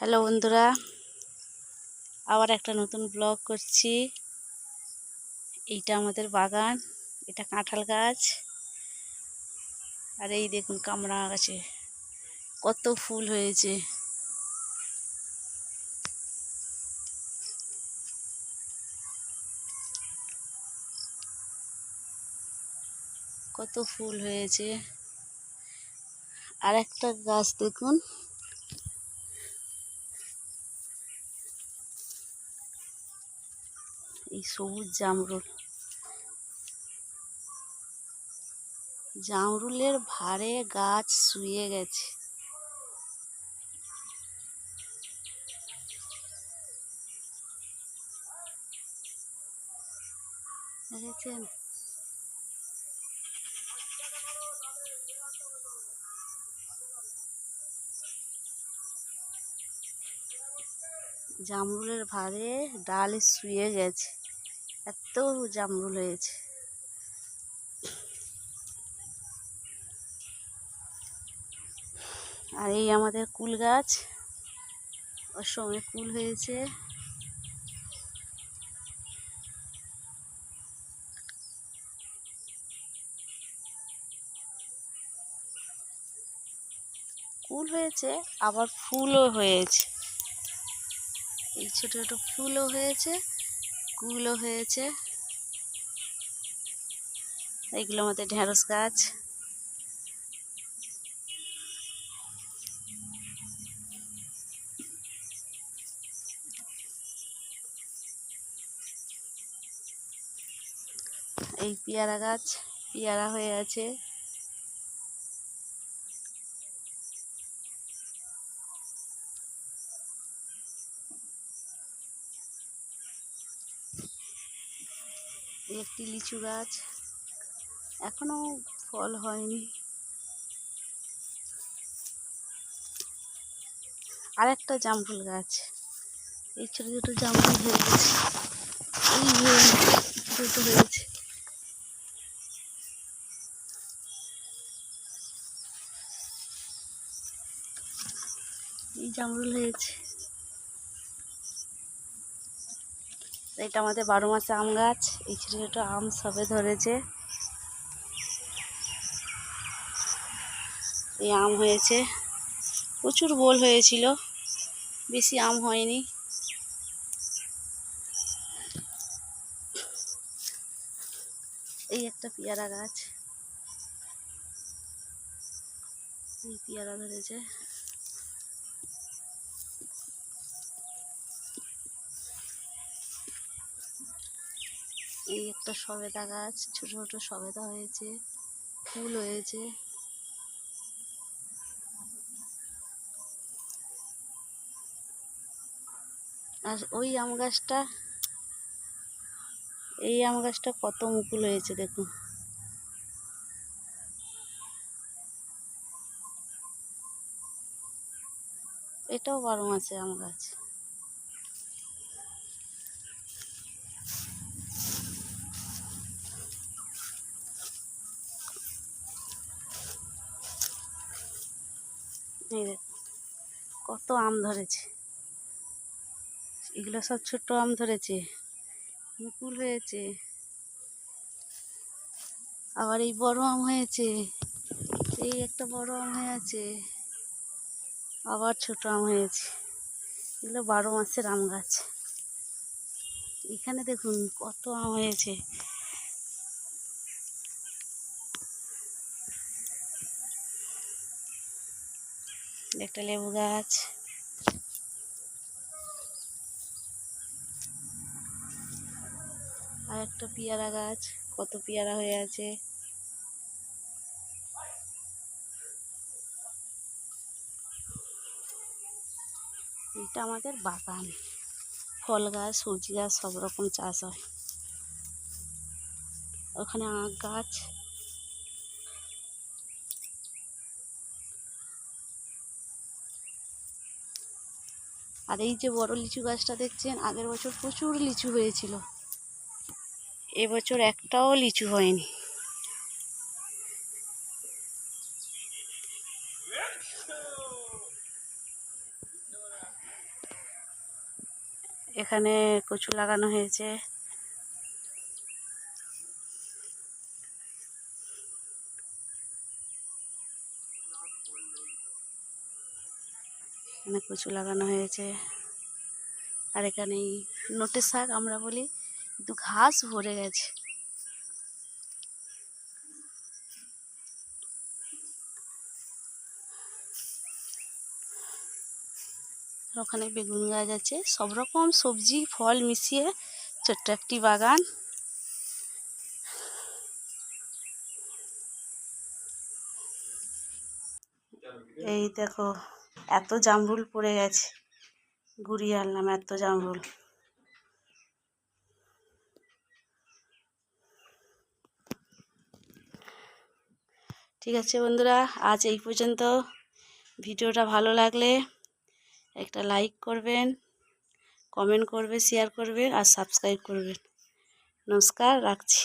Hello বন্ধুরা, আবার একটা নতুন ব্লগ করছি। এইটা আমাদের বাগান, এটা কাঁঠাল গাছ। আর এই দেখুন কামড়া গাছে কত ফুল হয়েছে। কত ফুল হয়েছে। আর একটা গাছ দেখুন। এই সবুজ জামরুল। জামরুলের ভারে গাছ শুয়ে গেছে। জামরুলের ভারে ডালে শুয়ে গেছে। এত জামরুল হয়েছে। আর এই আমাদের কুল গাছ, ওর সময় কুল হয়েছে। কুল হয়েছে, আবার ফুলও হয়েছে। এই ছোট ছোট ফুলও হয়েছে। কুলও হয়েছে। এইগুলো আমাদের ঢেঁড়স গাছ। এই পেয়ারা গাছ পেয়ারা হয়ে আছে। একটি লিচু গাছ। এখনও ফল হয়নি। আর একটা জামরুল গাছ। এই ছোট ছোট জামরুল হয়ে গেছে। এই দুটো হয়েছে এই জামরুল হয়েছে এটা আমাদের বারো মাসে আম গাছ। এই ছোটো ছোটো আম সবে ধরেছে। এই আম হয়েছে। প্রচুর বোল হয়েছিল। বেশি আম হয়নি। এই একটা পেয়ারা গাছ। এই পেয়ারা ধরেছে। এই একটা সবেদা গাছ, ছোট ছোট সবেদা হয়েছে, ফুল হয়েছে। আর ওই আম গাছটা, এই আম গাছটা কত মুকুল হয়েছে দেখুন। এটাও বারো মাসে আম গাছ। কত আম ধরেছে। এগুলো সব ছোট আম ধরেছে, মুকুল হয়েছে, আবার এই বড় আম হয়েছে, এই একটা বড় আম হয়েছে, আবার ছোট আম হয়েছে। এগুলো বারো মাসের আম গাছ। এখানে দেখুন কত আম হয়েছে। একটা লেবু গাছ। আর একটা পেয়ারা গাছ, কত পেয়ারা হয়ে আছে। এটা আমাদের বাগান। ফল গাছ, সবজি গাছ, সব রকম চাষ হয়। ওখানে আখ গাছ আর এই যে বড় লিচু গাছটা দেখছেন, আগের বছর প্রচুর লিচু হয়েছিল। এবছর একটাও লিচু হয়নি। এখানে কচু লাগানো হয়েছে। এখানে কচু লাগানো হয়েছে। আর এখানে এই নোটে শাক আমরা বলি, কিন্তু ঘাস ভরে গেছে। ওখানে বেগুন গাছ আছে। সব রকম সবজি, ফল মিশিয়ে ছোট্ট একটি বাগান। এই দেখো এত জামরুল পড়ে গেছে। ঘুরিয়ে আনলাম এত জামরুল। ঠিক আছে বন্ধুরা, আজ এই পর্যন্ত। ভিডিওটা ভালো লাগলে একটা লাইক করবেন, কমেন্ট করবে শেয়ার করবে আর সাবস্ক্রাইব করবেন। নমস্কার, রাখছি।